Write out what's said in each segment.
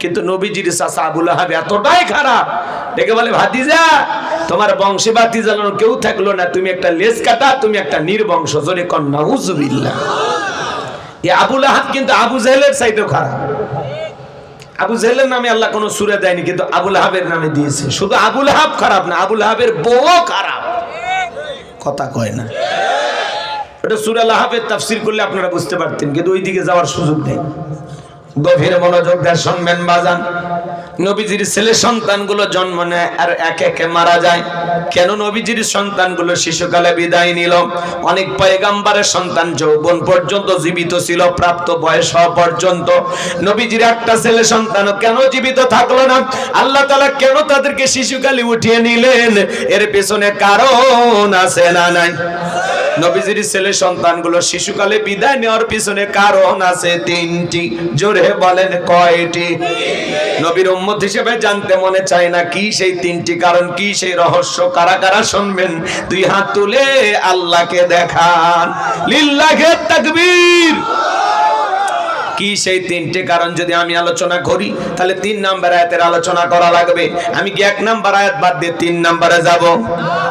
কিন্তু নবীজির চাচা আবুল আহাব এতটাই খারাপ। দেখে বলে, ভাতিজা, তোমার বংশে বাতি জ্বালানো কেউ থাকল না, তুমি একটা লেজ কাটা, তুমি একটা নির্বংশ, জোরে কন্যা এই আবুল আহাব কিন্তু আবু জাহেলের চাইতেও খারাপ। আবু জাহেলের নামে আল্লাহ কোনো সুরে দেয়নি, কিন্তু আবুল আহাবের নামে দিয়েছে। শুধু আবুল আহাব খারাপ না, আবুল আহাবের বউ খারাপ। কথা কয় না। ওটা সুরা আহাবের তাফসির করলে আপনারা বুঝতে পারতেন, কিন্তু ওই দিকে যাওয়ার সুযোগ নেই। গভীর মনোযোগ দিয়ে শুনবেন বাজান। নবীজির ছেলে সন্তানগুলো জন্ম নেয় আর এক একে মারা যায়। কেন নবীজির সন্তানগুলো শিশুকালে বিদায় নিল? অনেক পয়গাম্বারের সন্তান যৌবন পর্যন্ত জীবিত ছিল, প্রাপ্ত বয়স হওয়া পর্যন্ত। নবীজির একটা ছেলে সন্তান কেন জীবিত থাকল না? আল্লাহ তাআলা কেন তাদেরকে শিশুকালে উঠিয়ে নিলেন? এর পেছনে কারণ আছে না নাই? নবীজির ছেলে সন্তানগুলো শিশুকালে বিদায় নেওয়ার পিছনে কারণ আছে তিনটি। জোরে বলেন কয়টি? নবীর উম্মত হিসেবে জানতে মনে চায় না কি সেই তিনটি, কারণ কি সেই রহস্য? কারা কারা শুনবেন? দুই হাত তুলে আল্লাহকে দেখান। লিল্লাহে তাকবীর। কি সেই তিনটে কারণ যদি আমি আলোচনা করি, তাহলে তিন নাম্বার আয়াতের আলোচনা করা লাগবে। আমি কি এক নাম্বার আয়াত বাদ দিয়ে তিন নাম্বারে যাব?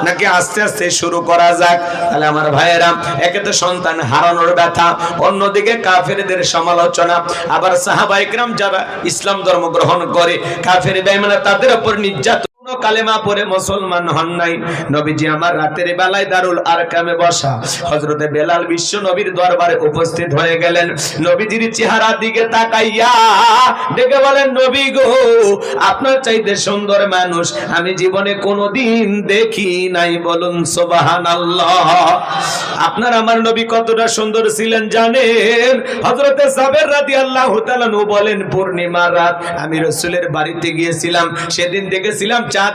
নাকি আস্তে আস্তে শুরু করা যাক? তাহলে আমার ভাইয়েরা, একে তো সন্তান হারানোর ব্যথা, অন্যদিকে কাফেরদের সমালোচনা, আবার সাহাবাইকরাম যারা ইসলাম ধর্ম গ্রহণ করে, কাফের বেঈমানরা তাদের উপর নির্যাতন কালেমা পরে মুসলমান হন নাই। নবীজি আমার রাতের বেলায় দারুল আরকামে বসা। হযরতে বেলাল বিশ্ব নবীর দরবারে উপস্থিত হয়ে গেলেন। নবীজির চেহারা দিকে তাকাইয়া দেখে বলেন, নবী গো, আপনার চাইতে সুন্দর মানুষ আমি জীবনে কোনোদিন দেখি নাই। বলুন, সুবহানাল্লাহ। আপনার আমার নবী কতটা সুন্দর ছিলেন জানেন? হযরতে সাবের তাআলা নু বলেন, পূর্ণিমার রাত আমি রাসূলের বাড়িতে গিয়েছিলাম। সেদিন দেখেছিলাম চাঁদ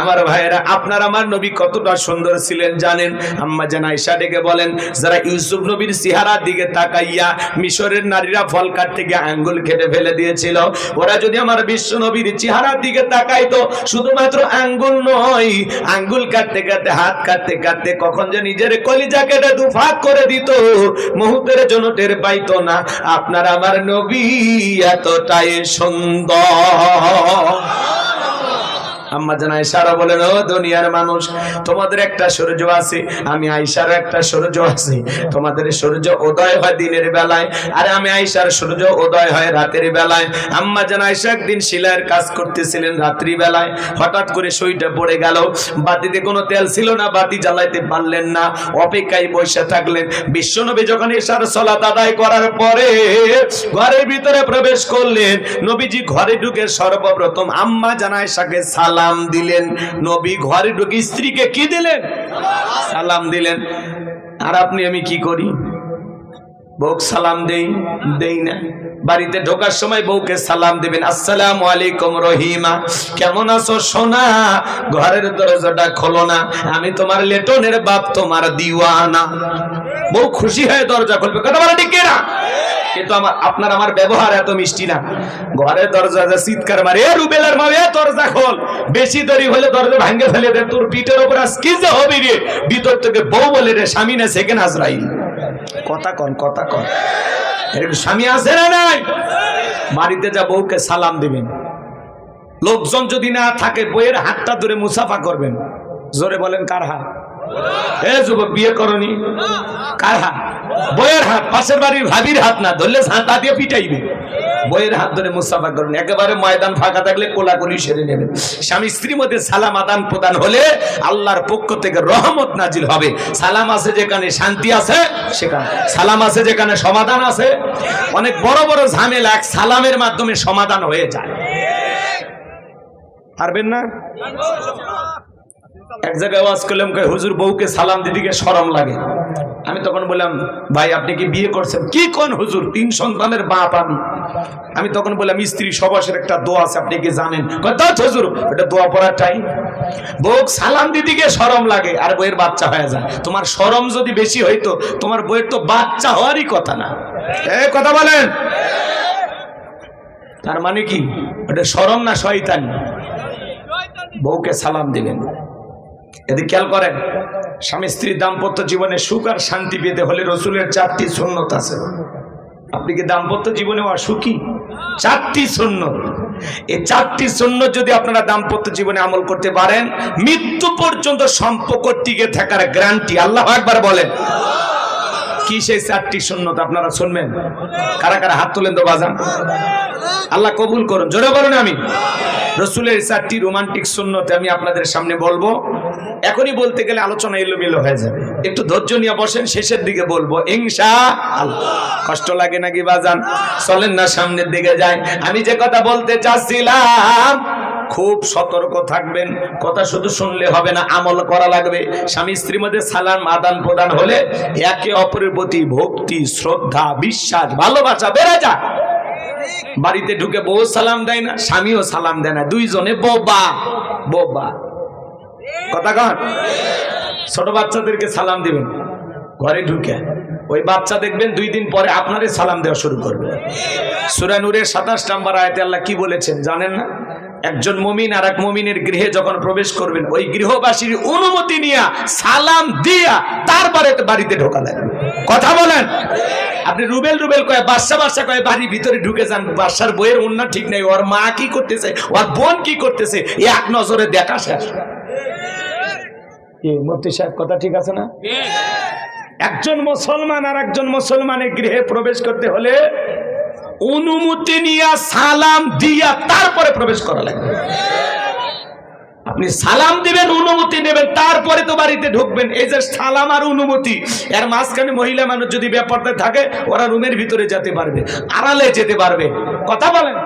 আমার ভাইয়েরা, আপনার আমার নবী কতটা সুন্দর ছিলেন জানেন? আম্মা জান আয়েশা ডেকে বলেন, যারা ইউসুফ নবীর চেহারার দিকে তাকাইয়া মিশরের নারীরা ফল কাটতে গিয়ে আঙ্গুল কেটে ফেলে দিয়েছিল, ওরা যদি আমার বিশ্ব নবীর চেহারার দিকে তাকাইতো, শুধুমাত্র আঙ্গুল নয়, আঙ্গুল কাটতে কাটতে, হাত কাটতে কাটতে কখন যে নিজের কলিজা কেটে দুফাক করে দিত, মুহূর্তের জন্য টের পাইতো না, আপনার আমার নবী এতটাই সুন্দর। আম্মা জান আয়েশারা বলেন, ও দুনিয়ার মানুষ, তোমাদের একটা সূর্য আছে, আমি আয়েশার একটা সূর্য আছে। তোমাদের সূর্য উদয় হয় দিনের বেলায়, আর আমি আয়েশার সূর্য উদয় হয় রাতের বেলায়। আম্মা জান আয়েশা একদিন শিলার কাজ করতেছিলেন রাত্রি বেলায়। হঠাৎ করে সইটা পড়ে গেল। বাতিতে কোনো তেল ছিল না, বাতি জ্বালাইতে পারলেন না। অপেক্ষায় বসে থাকলেন। বিশ্বনবী যখন এশার সলাত আদায় করার পরে ঘরের ভিতরে প্রবেশ করলেন, নবীজি ঘরে ঢুকে সর্বপ্রথম আম্মা জানায় সাকে সালাম দিলেন। নবী ঘরে ঢুকে স্ত্রীকে কি দিলেন? সালাম দিলেন। আর আপনি, আমি কি করি? বউক সালাম দেই? দেই না। বাড়িতে ঢোকার সময় বউকে সালাম দিবেন। আসসালামু আলাইকুম রহিমা, কেমন আছো সোনা? ঘরের দরজাটা খোলো না। আমি তোমার লেটনের বাপ, তোমার দিওয়ানা। বউ খুশি হয়ে দরজা খুলবে। কথা বলে ঠিক না কিন্তু আমার, আপনার আমার ব্যবহার এত মিষ্টি না। ঘরে দরজা যা চিৎকার মারে, এ রুবেলার মা এ দরজা খোল। বেশি দেরি হলে দরজা ভাঙ্গে ফেলে দে, তোর পিঠের উপর আজ কি যে হবে রে? ভিতর থেকে বউ বলে রে, স্বামী না সেকেন্ড আজরাইল কথা কন কথা কন। এরকম স্বামী আছে না নাই? বাড়িতে যা বউকে সালাম দিবেন। লোকজন যদি না থাকে বইয়ের হাতটা ধরে মুসাফা করবেন। জোরে বলেন, কার হাত? এ যুবক, বিয়ে করনি। কার হাত? বইয়ের হাত, পাশের বাড়ির ভাবির হাত না, ধরলে হাতা দিয়ে পিটাইবে। বইয়ের হাত ধরে মুসাফা করবেন একেবারে ময়দান ফাঁকা থাকলে কোলাকুলি সেরে নেবেন। স্বামী স্ত্রীর মধ্যে সালাম আদান প্রদান হলে আল্লাহর পক্ষ থেকে রহমত নাজিল হবে। সালাম আছে যেখানে শান্তি আছে, সেখানে। সালাম আছে যেখানে সমাধান আছে। অনেক বড় বড় ঝামেলা এক সালামের মাধ্যমে সমাধান হয়ে যায়। পারবেন না? এক জায়গায় ওয়াজ করলাম কই হুজুর বউকে সালাম দিদিকে শরম লাগে। আমি তখন বললাম ভাই আপনি কি বিয়ে করছেন? কি কোন হুজুর? তিন সন্তানের বাপ আমি। আমি তখন বললাম স্ত্রী সবাসের একটা দোয়া আছে আপনি কি জানেন? কয়, হুজুর এটা দোয়া পড়ার টাইম বউ সালাম দিদিকে শরম লাগে আর বইয়ের বাচ্চা হয়ে যায়। তোমার শরম যদি বেশি হইতো তোমার বইয়ের তো বাচ্চা হওয়ারই কথা না। এ কথা বলেন। তার মানে কি? ওটা শরম না শয়তান? বউকে সালাম দিবেন এদিকে খেয়াল করেন, স্বামী স্ত্রীর দাম্পত্য জীবনে সুখ আর শান্তি পেতে হলে রসুলের চারটি সুন্নত আছে। আপনি কি দাম্পত্য জীবনে অসুখী চারটি শূন্য এই চারটি শূন্য যদি আপনারা দাম্পত্য জীবনে আমল করতে পারেন, মৃত্যু পর্যন্ত সম্পর্ক টিকে থাকার গ্যারান্টি আল্লাহ একবার বলেন। কি সেই চারটি সুন্নত আপনারা শুনবেন? কারা কারা হাত তোলেন তো বাজান? আল্লাহ কবুল করুন, জোরে বলুন আমি রসুলের চারটি রোমান্টিক সুন্নতে আমি আপনাদের সামনে বলব। এখনই বলতে গেলে আলোচনা এলোমেলো হয়ে যাবে। একটু ধৈর্য নিয়ে বসেন, শেষের দিকে বলব আল্লাহ কষ্ট লাগে নাকি বাজান? চলেন না সামনের দিকে যায় আমি যে কথা বলতে চাচ্ছিলাম খুব সতর্ক থাকবেন। কথা শুধু শুনলে হবে না, আমল করা লাগবে। স্বামী স্ত্রীর মধ্যে সালাম আদান প্রদান হলে একে অপরের প্রতি ভক্তি, শ্রদ্ধা, বিশ্বাস, ভালোবাসা বেড়ে যায়। বাড়িতে ঢুকে বউ সালাম দেয় না, স্বামীও সালাম দেয় না। দুইজনে বোবা বোবা। কথা কন? ছোট বাচ্চাদেরকে সালাম দিবেন। ঘরে ঢুকে। ওই বাচ্চা দেখবেন দুই দিন পরে আপনারে সালাম দেওয়া শুরু করবে। সুরানুরের সাতাশ নাম্বার আয়তে আল্লাহ কি বলেছেন জানেন না? একজন মমিন আর এক মমিনের গৃহে যখন প্রবেশ করবেন, ওই গৃহবাসীর অনুমতি নিয়া সালাম দিয়া তারপরে বাড়িতে ঢোকা কথা বলেন? আপনি রুবেল রুবেল কয়ে বাচ্চা বাচ্চা কয়ে বাড়ির ভিতরে ঢুকে যান বাচ্চার বইয়ের অন্য ঠিক নেই, ওর মা কি করতেছে, ওর বোন কি করতেছে, এক নজরে দেখা শেষ। মুফতি সাহেব, কথা ঠিক আছে না? একজন মুসলমান আর একজন মুসলমানের গৃহে প্রবেশ করতে হলে অনুমতি নিয়ে সালাম দিয়া তারপরে প্রবেশ করা লাগবে। আপনি সালাম দিবেন, অনুমতি নেবেন, তারপরে তো বাড়িতে ঢুকবেন। এই যে সালাম আর অনুমতি, এর মাঝখানে মহিলা মানুষ যদি ব্যাপারটা থাকে, ওরা রুমের ভিতরে যেতে পারবে, আড়ালে যেতে পারবে। কথা বলেন?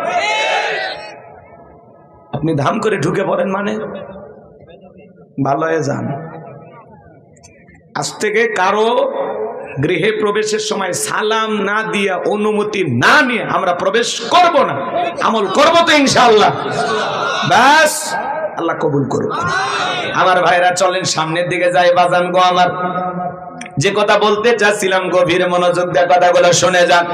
আপনি ধাম করে ঢুকে পড়েন মানে? ভালো হয়ে যান। আজ থেকে কারও গৃহে প্রবেশের সময় সালাম না দিয়া অনুমতি না নিয়ে আমরা প্রবেশ করব না। আমল করব তো ইনশাল্লাহ ব্যাস, আল্লাহ কবুল করুক। আমার ভাইরা চলেন সামনের দিকে যায় বাজান গো আমার। যে কথা বলতে চাচ্ছিলাম গভীর মনোযোগ দিয়ে কথাগুলো শুনে যান।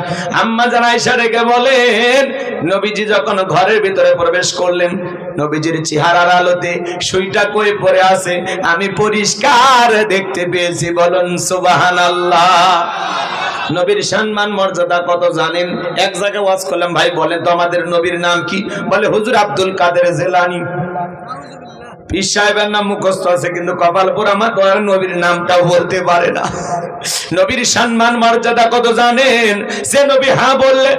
আম্মা জান আয়েশা রেখে বলেন, নবীজি যখন ঘরের ভিতরে প্রবেশ করলেন নবীজির চেহারার আলোতে সুইটা কই পড়ে আছে, আমি পরিষ্কার দেখতে পেয়েছি, বলুন সুবাহান আল্লাহ নবীর সম্মান, মর্যাদা কত জানেন? এক জায়গায় ওয়াজ করলাম, ভাই, বলেন তো আমাদের নবীর নাম কি? বলে, হুজুর আব্দুল কাদের জেলানি। পীর সাহেবের নাম মুখস্থ আছে, কিন্তু কপালপুর আমার দয়ার নবীর নামটাও বলতে পারে না। নবীর সম্মান, মর্যাদা কত জানেন? সে নবী হ্যাঁ বললে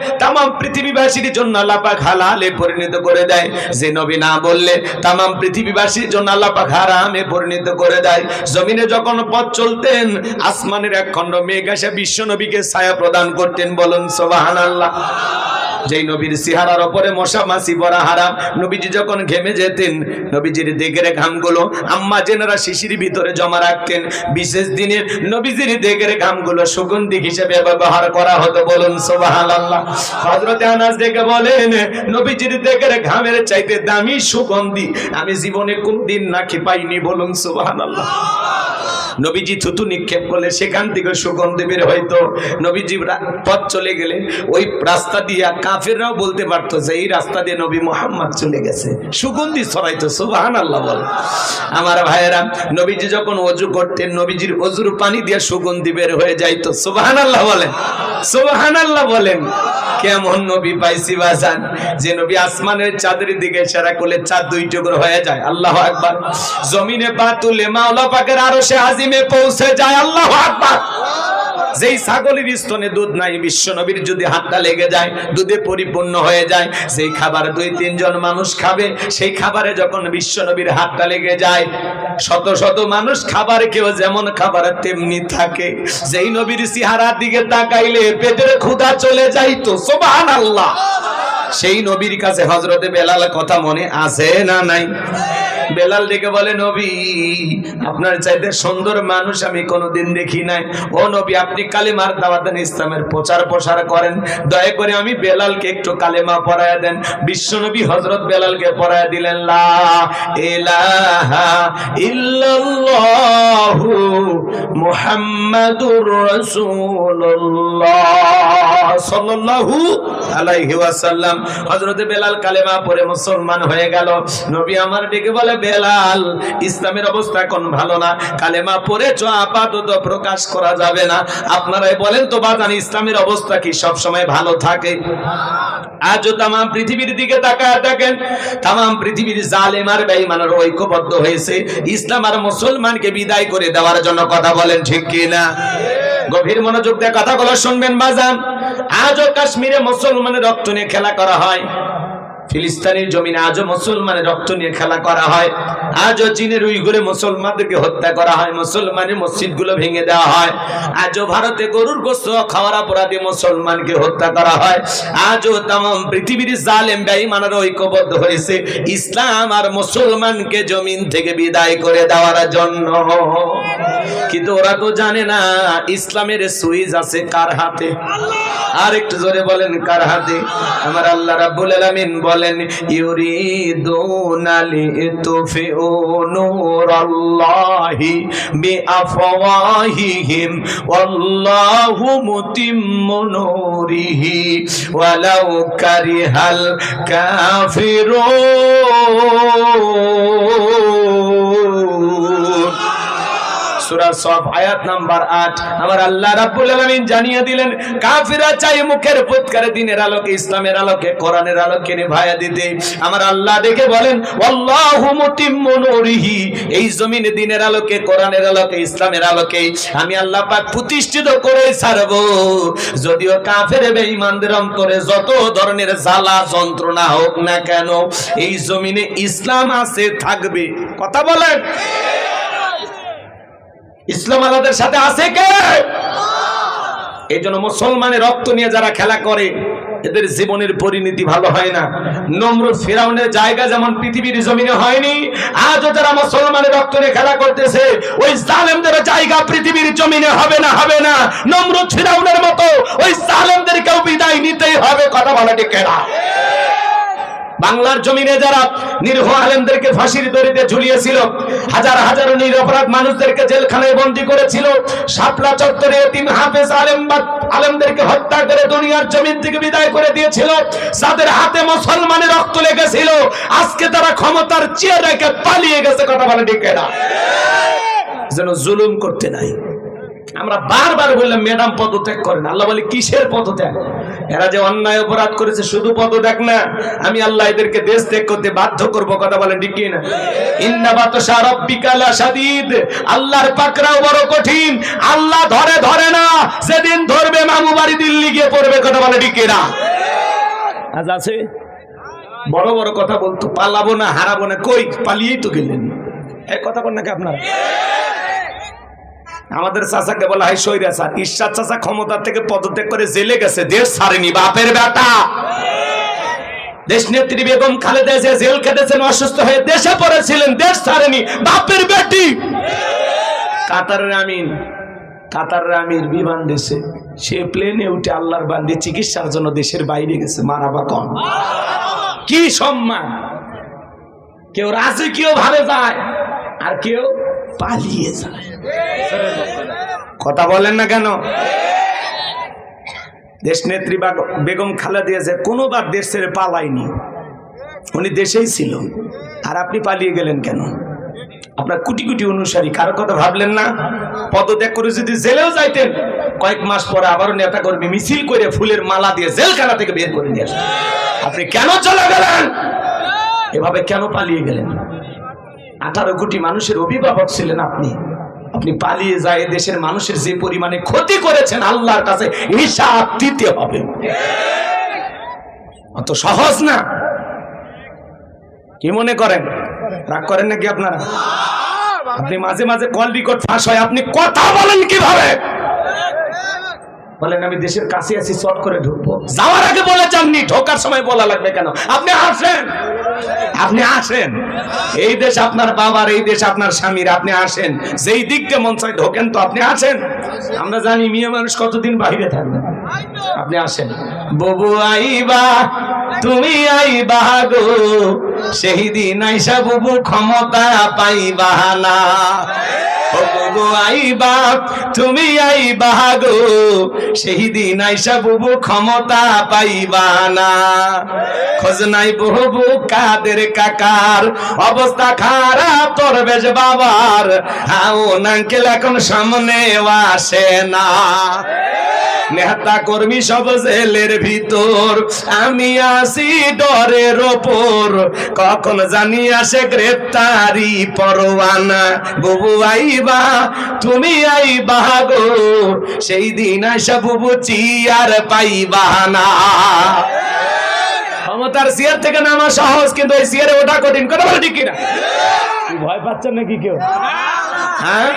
পৃথিবীবাসীর জন্য আল্লাপাক হালালে পরিণত করে দেয়। যে নবী না বললে তাম পৃথিবীবাসীর জন্য আল্লাপাক হারামে পরিণত করে দেয়। জমিনে যখন পথ চলতেন, আসমানের এক খণ্ড মেঘ এসে বিশ্ব নবীকে ছায়া প্রদান করতেন, বলুন সোবাহান আল্লাহ যেই নবীর সিহারার ওপরে মশা মাসি বড়া হারাম, নবীজি যখন ঘেমে যেতেন, নবীজির দেগের ঘামগুলো আম্মা জেনারা শিশির ভিতরে জমা রাখতেন। বিশেষ দিনের নবীজির দেগের ঘামগুলো সুগন্ধি হিসেবে ব্যবহার করা হতো, বলুন সোবাহান আল্লাহ হজরতে আনাস দেখে বলেন, নবীজির দেগের ঘামের চাইতে দামি সুগন্ধি আমি জীবনে কোনদিন নাকি পাইনি, বলুন সোবাহান আল্লাহ নবীজি থুতু নিক্ষেপ করলে সেখান থেকে সুগন্ধি বের হয়তো নবীজি পথ চলে গেলে ওই রাস্তা দিয়া কাফেররাও বলতে পারতো যে, এই রাস্তা দিয়ে নবী মোহাম্মদ চলে গেছে। সুগন্ধি ছড়াইতো সুবাহান আল্লাহ বল। আমার ভাইয়েরা, নবীজি যখন অজু করতেন, নবীজির অজুর পানি দিয়ে সুগন্ধি বের হয়ে যাইতো। সুবাহান আল্লাহ বলেন সুবাহান আল্লাহ বলেন। কেমন নবী পাইছি বাজান? যে নবী আসমানের চাঁদের দিকে ইশারা করলে চাঁদ দুই টুকরো হয়ে যায়। আল্লাহ আকবার। জমিনে পা তুলে মাওলা পাকের আরও সে আজিমে পৌঁছে যায়, আল্লাহ যেই ছাগলের স্তনে দুধ নাই বিশ্ব নবীর যদি হাতটা লেগে যায়, দুধে পরিপূর্ণ হয়ে যায়, যেই খাবার দুই, তিনজন মানুষ খাবে, সেই খাবারে যখন বিশ্ব নবীর হাতটা লেগে যায়, শত শত মানুষ খাবার কেউ যেমন খাবার তেমনি থাকে। যেই নবীর সিহারার দিকে তাকাইলে পেটের ক্ষুধা চলে যাইতো সোবাহান আল্লাহ সেই নবীর কাছে হজরতে বেলাল কথা মনে আছে না নাই? বেলাল ডেকে বলে, নবী, আপনার চাইতে সুন্দর মানুষ আমি কোনোদিন দেখি নাই। ও নবী, আপনি কালেমার দাওয়াত দেন ইসলামের প্রচার প্রসার করেন। দয়া করে আমি বেলালকে একটু কালেমা পড়ায় দেন। বিশ্বনবী হজরত বেলালকে পড়ায় দিলেন, লা ইলাহা ইল্লাল্লাহু। মুহাম্মাদুর রাসূলুল্লাহ সাল্লাল্লাহু আলাইহি ওয়াসাল্লাম। হযরতে বেলাল কালেমা পড়ে মুসলমান হয়ে গেল। নবী আমার ডেকে বলে, বেলাল, ইসলামের অবস্থা এখন ভালো না। কালেমা পড়েছো আপাতত প্রকাশ করা যাবে না। আপনারাই বলেন তো, বাজান, ইসলামের অবস্থা কি সব সময় ভালো থাকে? আজও তাম পৃথিবীর দিকে তাকায় দেখেন তাম পৃথিবীর জালেম আর বেঈমানের ঐক্যবদ্ধ হয়েছে। ইসলাম আর মুসলমানকে বিদায় করে দেওয়ার জন্য কথা বলেন ঠিক কি না গভীর মনোযোগ দিয়ে কথাগুলো শুনবেন বাজান। আজও কাশ্মীরে মুসলমানের রক্ত নিয়ে খেলা করা হয়। ফিলিস্তিনের জমিনে আজও মুসলমানের রক্ত নিয়ে খেলা করা হয়। আজও চীনের উইগুরে মুসলমানদেরকে হত্যা করা হয়। মুসলমানের মসজিদগুলো ভেঙে দেওয়া হয়। আজও ভারতে গরুর গোস্ত খাওয়ার অপরাধে মুসলমানকে হত্যা করা হয়। আজও তাম পৃথিবীর জালেম বেঈমানের ঐক্যবদ্ধ হয়েছে। ইসলাম আর মুসলমানকে জমিন থেকে বিদায় করে দেওয়ার জন্য। কিন্তু ওরা তো জানে না ইসলামের সুইচ আছে কার হাতে? আর একটু জোরে বলেন, কার হাতে? আমার আল্লাহ রাব্বুল আলামিন বলেন, ইউরিদুনা লিতুফিউ নূরাল্লাহি বিআফওয়াহিহিম, ওয়াল্লাহু মুতিম্মু নূরিহি, ওয়ালাউ কারিহাল কাফিরুন। সূরা সফ, আয়াত নাম্বার 8 আমার আল্লাহ জানিয়ে দিলেন চাই মুখের ফুৎকারে দিনের আলোকে, ইসলামের আলোকে, কোরআনের আলোকে দিতে। আমার আল্লাহ দেখে বলেন এই দিনের আলোকে, কোরআনের আলোকে, ইসলামের আলোকে আমি আল্লাহ পাক প্রতিষ্ঠিত করে ছাড়ব। যদিও কাফের বেঈমানদের অন্তরে যত ধরনের জ্বালা, যন্ত্রণা হোক না কেন, এই জমিনে ইসলাম আছে, থাকবে। কথা বলেন। ইসলাম আমাদের সাথে আছে কে? এই জন্য মুসলমানের রক্ত নিয়ে যারা খেলা করে, এদের জীবনের পরিণতি ভালো হয় না। নম্র ফেরাউনের জায়গা যেমন পৃথিবীর জমিনে হয়নি, আজও যারা মুসলমানের রক্ত নিয়ে খেলা করতেছে, ওই জালেমদের জায়গা পৃথিবীর জমিনে হবে না হবে না। নম্র ফেরাউনের মতো ওই জালেমদেরকেও বিদায় নিতেই হবে, কথা বলা ঠিক বাংলার জমিনে যারা নির্ভ আলেমদেরকে ফাঁসির দড়িতে ঝুলিয়েছিল, হাজার হাজার নিরপরাধ মানুষদেরকে জেলখানায় বন্দি করেছিল, শাপলা চত্বরে তিন হাফেজ আলেম আলেমদেরকে হত্যা করে দুনিয়ার জমিন থেকে বিদায় করে দিয়েছিল, যাদের হাতে মুসলমানের রক্ত লেগেছিল, আজকে তারা ক্ষমতার চেয়ে রেখে পালিয়ে গেছে, কথা বলে ঠিক যেন জুলুম করতে নাই। আমরা বারবার বললাম, ম্যাডাম, পদত্যাগ করেন। আল্লাহ বলে, কিসের পদত্যাগ? এরা যে অন্যায় অপরাধ করেছে, শুধু পদত্যাগ না, আমি আল্লাহ এদেরকে দেশ ত্যাগ করতে বাধ্য করব, কথা বলেন ঠিক কি না ইন্নাবাত সারব্বিকালা সাদিদ আল্লাহর পাকরাও বড় কঠিন। আল্লাহ ধরে ধরে না সেদিন ধরবে মামু বাড়ি দিল্লি গিয়ে পড়বে, কথা বলে ঠিক কি না আজ আছে? বড় বড় কথা বলতো, পালাবো না, হারাবো না, কই? পালিয়েই তো গেলেন। এক কথা বল নাকি আপনারা? আমাদের চাচাকে বলা, হয় সৈরা স্যার, ঈশ্বর চাচা ক্ষমতা থেকে পদত্যাগ করে জেলে গেছে, দেশ ছাড়েনি, বাপের বেটা। দেশ নেত্রী বেগম খালেদা যে জেল খেটেছেন, অসুস্থ হয়ে দেশে পড়েছিলেন, দেশ ছাড়েনি, বাপের বেটি। কাতারের আমিন, কাতারের আমির বিমান দেশে, সে প্লেনে উঠে আল্লাহর বান্দি চিকিৎসার জন্য দেশের বাইরে গেছে মারাবা কম কি সম্মান? কেউ রাজকীয় ভাবে যায়, আর কেউ পালিয়ে যায়। কথা বলেন না কেন? দেশ নেত্রী বেগম খালা দিয়েছে কোনোবার দেশ ছেড়ে পালায়নি, উনি দেশেই ছিল। আর আপনি পালিয়ে গেলেন কেন? আপনার কোটি কোটি অনুসারী, কারও কথা ভাবলেন না? পদত্যাগ করে যদি জেলেও যাইতেন, কয়েক মাস পরে আবারও নেতা কর্মী মিছিল করে ফুলের মালা দিয়ে জেলখানা থেকে বের করে নিয়ে আসেন আপনি কেন চলে গেলেন? এভাবে কেন পালিয়ে গেলেন? আঠারো কোটি মানুষের অভিভাবক ছিলেন আপনি। আপনি পালিয়ে যায় দেশের মানুষের যে পরিমাণে ক্ষতি করেছেন, আল্লাহর কাছে হিসাব দিতে হবে। অত সহজ না। কি মনে করেন? রাগ করেন নাকি আপনারা? আপনি মাঝে মাঝে কল রেকর্ড ফাঁস হয়, আপনি কথা বলেন কীভাবে? বলেন, আমি দেশের কাছে আছি চট করে ঢুকবো। যাওয়ার আগে বলে যাননি ঢোকার সময় বলা লাগবে কেন? আপনি আসেন। আপনি আসেন। এই দেশ আপনার বাবার, এই দেশ আপনার স্বামীর, আপনি আসেন। যেই দিক দিয়ে মন ঢোকেন তো আপনি আসেন। আমরা জানি মেয়ে মানুষ কতদিন বাইরে থাকবে। আপনি আসেন। ববু আইবা, তুমি আইবা গো, সেই দিন আইসা বুবু ক্ষমতা পাইবা না। বুবু আইবা, তুমি আইবা গো সেই দিন আইসা বুবু ক্ষমতা পাইবা না। খোঁজ নাই বহুবু কাদের কাকার, অবস্থা খারাপ বাবার। এখন সামনে আসে না। নেতা কর্মী সব জেলের ভিতর, আমি আসি ডরের ওপর। কখন জানি আসে গ্রেপ্তারি পরোয়ানা। বুবু আইবা তুমি আইবা গো। সেই দিন আসা বুবু চিয়ার পাইবা না। ক্ষমতার চেয়ার থেকে নামা সহজ কিন্তু এই চেয়ারে ওঠা কঠিন। কথা বলে ঠিক কিনা? ভয় পাচ্ছেন নাকি কেউ? হ্যাঁ?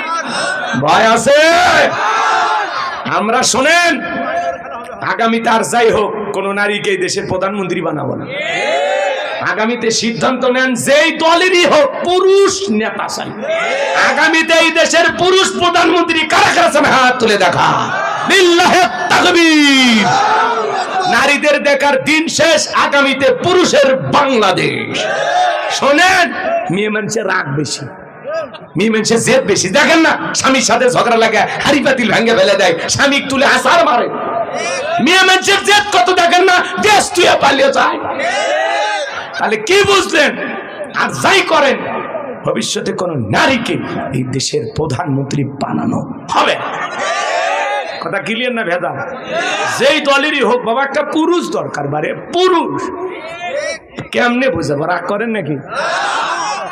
ভয় আছে? আমরা শোনেন আগামী তার যাই হোক কোন নারীকে এই দেশের প্রধানমন্ত্রী বানাবো না। আগামীতে সিদ্ধান্ত নেন, যেই দলেরই হোক পুরুষ নেতা চাই। আগামীতে এই দেশের পুরুষ প্রধানমন্ত্রী কারা কারা চান? হাত তুলে দেখা। নারীদের দেখার দিন শেষ, আগামীতে পুরুষের বাংলাদেশ। শোনেন, মেয়ে মানুষের রাগ বেশি। মেয়ে মানুষের জেদ বেশি। দেখেন না, স্বামীর সাথে ঝগড়া লাগে, হাড়ি পাতিল ভেঙে ফেলে দেয়, স্বামী তুলে আসার মারে। মেয়ে মানুষের জেদ কত, দেখেন না, দেশ তুই পালিয়ে যায়। তাহলে কি বুঝলেন? আর যাই করেন, ভবিষ্যতে কোন নারীকে এই দেশের প্রধানমন্ত্রী বানানো হবে কথা ক্লিয়ার না ভেদা? যেই দলেরই হোক, বাবা, একটা পুরুষ দরকার, বারে পুরুষ। কেমনে বুঝাবো, রাগ করেন নাকি?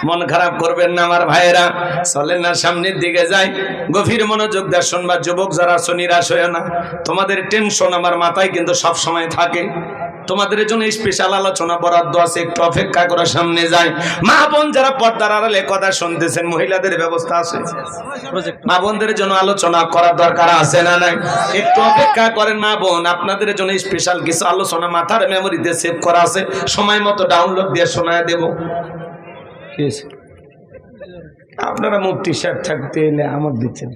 মন খারাপ করবেন না আমার ভাইয়েরা, চলেন না, সামনের দিকে যাই। গভীর মনোযোগ দেয় শুনবা, যুবক যারা আছো নিরাশ না, তোমাদের টেনশন আমার মাথায় কিন্তু সব সময় থাকে। তোমাদের জন্য স্পেশাল আলোচনা বরাদ্দ আছে একটু অপেক্ষা করে সামনে যাই। মা বোন যারা পর্দার আড়ালে কথা শুনতেছেন মহিলাদের ব্যবস্থা আছে? মা বোনদের জন্য আলোচনা করার দরকার আছে না নাই? একটু অপেক্ষা করেন মা বোন আপনাদের জন্য স্পেশাল কিছু আলোচনা মাথার মেমোরিতে সেভ করা আছে। সময় মতো ডাউনলোড দিয়ে শোনায় দেব। আপনারা মুফতি সাহেব থাকতে এলে আমার দিচ্ছেন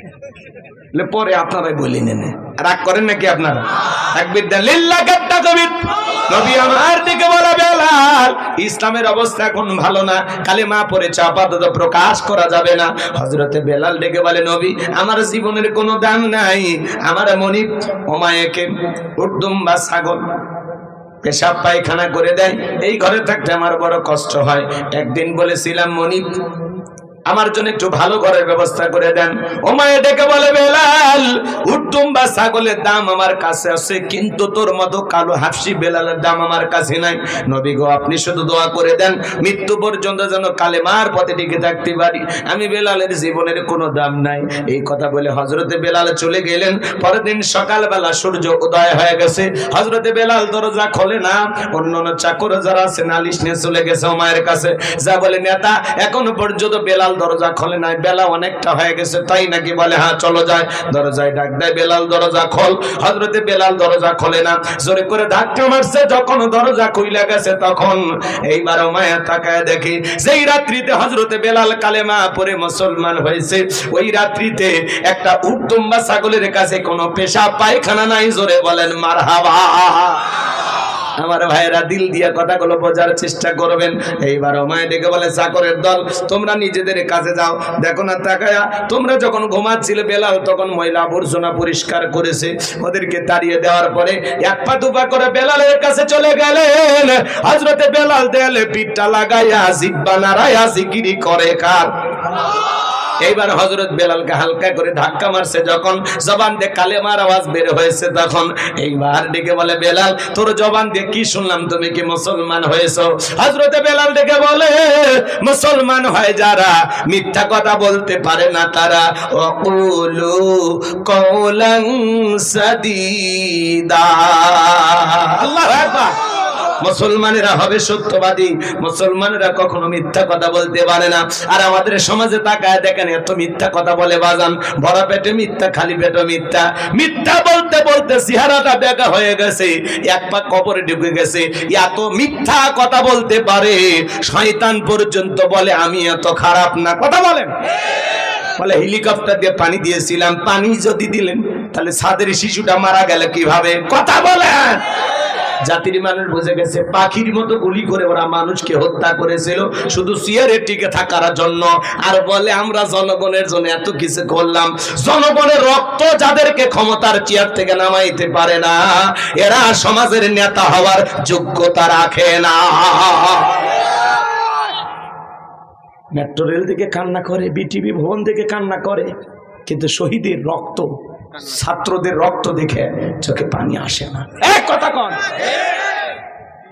পরে আপনারাই বলি নেন। রাগ করেন নাকি আপনারা? একবির দেন লিল্লা কাট্টা কবির নবী আমার দিকে বলা, বেলাল, ইসলামের অবস্থা এখন ভালো না। কালে মা পরে চাপাতত প্রকাশ করা যাবে না। হজরতে বেলাল ডেকে বলে, নবী, আমার জীবনের কোনো দাম নাই। আমার মনিব ওমায়েকে উর্দুম বা ছাগল পেশাব পায়খানা করে দেয়। এই ঘরে থাকতে আমার বড় কষ্ট হয়। একদিন বলেছিলাম, মনিব আমার জন্য একটু ভালো ঘরের ব্যবস্থা করে দেন। ও মায়ে ডেকে বলে, বেলাল, উত্তম বা ছাগলের দাম আমার কাছে আছে, কিন্তু তোর মতো কালো হাফসি বেলালের দাম আমার কাছে নাই। নবী গো, আপনি শুধু দোয়া করে দেন, মৃত্যু পর্যন্ত যেন কালেমার পথে টিকে থাকতে পারি। আমি বেলালের জীবনের কোনো দাম নাই। এই কথা বলে হজরতে বেলাল চলে গেলেন। পরের দিন সকালবেলা সূর্য উদয় হয়ে গেছে। হজরতে বেলাল দরজা খোলে না। অন্য চাকর যারা আছে, নালিশ নিয়ে চলে গেছে ও মায়ের কাছে। যা বলে, নেতা, এখনও পর্যন্ত বেলাল দরজা খোলে নাই, বেলা অনেকটা হয়ে গেছে, তাই নাকি বলে হ্যাঁ চলো যায় দরজায় ডাক দেয়, বেলাল, দরজা খোল। হজরতে বেলাল দরজা খোলে না। জোরে করে ধাক্কা মারছে, যখন দরজা খুইলা গেছে, তখন এইবার মায়া তাকায় দেখি, যেই রাত্রিতে হজরতে বেলাল কালেমা পরে মুসলমান হয়েছে, ওই রাত্রিতে একটা উত্তম বা ছাগলের কাছে কোনো পেশা পায়খানা নাই, জোরে বলেন, মারহাবা। আমার ভাইয়েরা দিল দিয়ে কথাগুলো বোঝার চেষ্টা করবেন। এইবার মায় ডেকে বলে, চাকরের দল, তোমরা নিজেদের কাছে যাও। দেখো না, তাকায়া, তোমরা যখন ঘুমাচ্ছিলে, বেলাল তখন ময়লা আবর্জনা পরিষ্কার করেছে। ওদেরকে তাড়িয়ে দেওয়ার পরে এক পা দুপা করে বেলালের কাছে চলে গেলেন। হজরতে বেলাল দেয়ালে পিঠটা লাগাইয়া জিব্বা নাড়াইয়া জিকিরি করে কার? এইবার হজরত বেলালকে হালকা করে ধাক্কা মারছে, যখন জবান দিয়ে কালেমার আওয়াজ বের হয়েছে, তখন এইবার ডেকে বলে, বেলাল, তোর জবান দিয়ে কি শুনলাম? তুমি কি মুসলমান হয়েছো? হজরতে বেলাল ডেকে বলে, মুসলমান হয় যারা, মিথ্যা কথা বলতে পারে না তারা। অকুলু কৌলং সদিদা। আল্লাহ মুসলমানেরা হবে সত্যবাদী। মুসলমানেরা কখনো মিথ্যা কথা বলতে পারে না। আর আমাদের সমাজে তাকায় দেখেন, এত মিথ্যা কথা বলে বাজান। ভরা পেটে মিথ্যা, খালি পেটে মিথ্যা। মিথ্যা বলতে বলতে চেহারাটা বেকা হয়ে গেছে। এক পা কবরে ঢুকে গেছে। এত মিথ্যা কথা বলতে পারে, শয়তান পর্যন্ত বলে, আমি এত খারাপ না। কথা বলেন। বলে, হেলিকপ্টার দিয়ে পানি দিয়েছিলাম। পানি যদি দিলেন, তাহলে ছাদের শিশুটা মারা গেল কীভাবে? কথা বলেন। জাতির মানুষ বুঝে গেছে, পাখির মতো গুলি করে ওরা মানুষকে হত্যা করেছিল। শুধু চেয়ারে টিকে থাকার জন্য। আর বলে, আমরা জনগণের জন্য এত কিছু করলাম। জনগণের রক্ত যাদেরকে ক্ষমতার চেয়ার থেকে নামাইতে পারে না, এরা সমাজের নেতা হওয়ার যোগ্যতা রাখে না। মেট্রো রেল থেকে কান্না করে, বিটিভি ভবন থেকে কান্না করে, কিন্তু শহীদের রক্ত ছাত্রদের রক্ত দেখে চোখে পানি আসে না। এক কথা কন।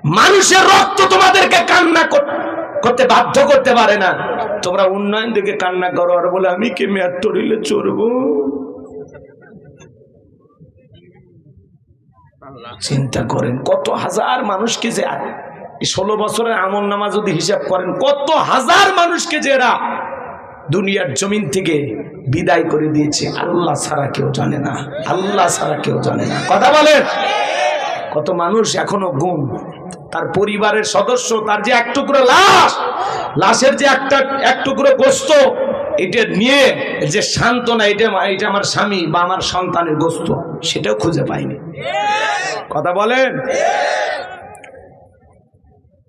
মানুষের রক্ত তোমাদেরকে কান্না কর- করতে বাধ্য করতে পারে না। তোমরা উন্নয়ন দেখে কান্না করো আর বলে আমি কি মেট্রো রেলে চড়বো? চিন্তা করেন কত হাজার মানুষকে যে ষোলো বছরের আমল নামা যদি হিসাব করেন কত হাজার মানুষকে যে এরা দুনিয়ার জমিন থেকে বিদায় করে দিয়েছে। আল্লাহ ছাড়া কেউ জানে না। আল্লাহ ছাড়া কেউ জানে না। কথা বলেন। কত মানুষ এখনও গুম। তার পরিবারের সদস্য, তার যে এক টুকরো লাশ, লাশের যে একটা, এক টুকরো গোস্ত, এটা নিয়ে যে সান্ত্বনা, এটা এটা আমার স্বামী বা আমার সন্তানের গোস্ত, সেটাও খুঁজে পাইনি। কথা বলেন।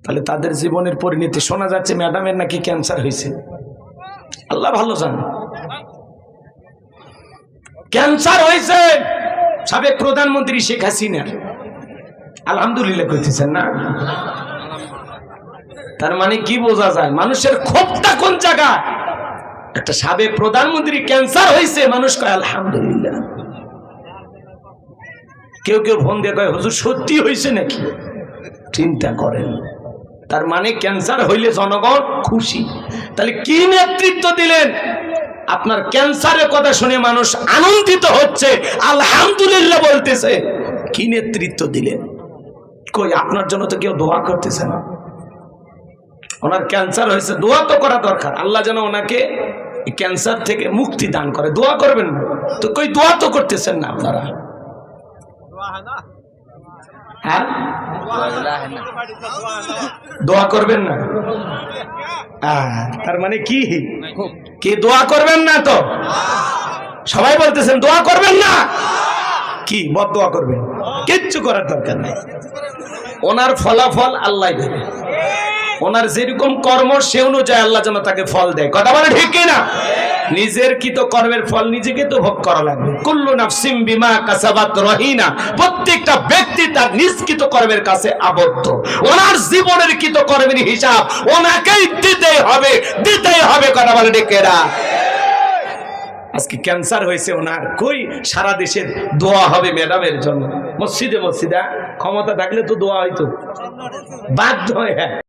তাহলে তাদের জীবনের পরিণতি শোনা যাচ্ছে, ম্যাডামের নাকি ক্যান্সার হয়েছে। আল্লাহ ভালো জানে। ক্যান্সার হয়েছে। সাবেক প্রধানমন্ত্রী শেখ হাসিনার। আলহামদুলিল্লাহ কইতেছেন না। তার মানে কি বোঝা যায়? মানুষের ক্ষোভটা কোন জায়গা একটা সাবেক প্রধানমন্ত্রী ক্যান্সার হয়েছে, মানুষ কয়, আলহামদুলিল্লাহ। কেউ কেউ ফোন দিয়ে কয়, হুজুর, সত্যি হয়েছে নাকি? চিন্তা করেন। তার মানে ক্যান্সার হইলে জনগণ খুশি। তাহলে কি নেতৃত্ব দিলেন? আপনার ক্যান্সারের কথা শুনে মানুষ আনন্দিত হচ্ছে, আলহামদুলিল্লাহ বলতেছে। কি নেতৃত্ব দিলেন? কই, আপনার জন্য তো কেউ দোয়া করতেছে না। ওনার ক্যান্সার হয়েছে, দোয়া তো করা দরকার। আল্লাহ যেন ওনাকে ক্যান্সার থেকে মুক্তি দান করে। দোয়া করবেন না। তো কই, দোয়া তো করতেছেন না আপনারা? হ্যাঁ? দোয়া করবেন না? তার মানে কি? কি দোয়া করবেন না তো? সবাই বলতেছেন, দোয়া করবেন না? কি বদ দোয়া করবেন? কিচ্ছু করার দরকার নাই। ওনার ফলাফল আল্লাহ দেবে। ওনার যেরকম কর্ম, সে অনুযায়ী আল্লাহ যেন তাকে ফল দেয়। কথা বলে ঠিক না নিজের কৃত কর্মের ফল নিজেকে তো ভোগ করা লাগবে। কুল্লু নাফসিম বিমা কাসাবাত রহিনা। প্রত্যেকটা ব্যক্তি তার নিষ্কৃত কর্মের কাছে আবদ্ধ। ওনার জীবনের কৃত কর্মের হিসাব ওনাকেই দিতেই হবে দিতেই হবে, কথা বলে ডেকেরা আজকে ক্যান্সার হয়েছে ওনার। কই? সারা দেশের দোয়া হবে ম্যাডামের জন্য। মসজিদে, মসজিদা ক্ষমতা থাকলে তো দোয়া হইতো। বাধ্য হ্যাঁ।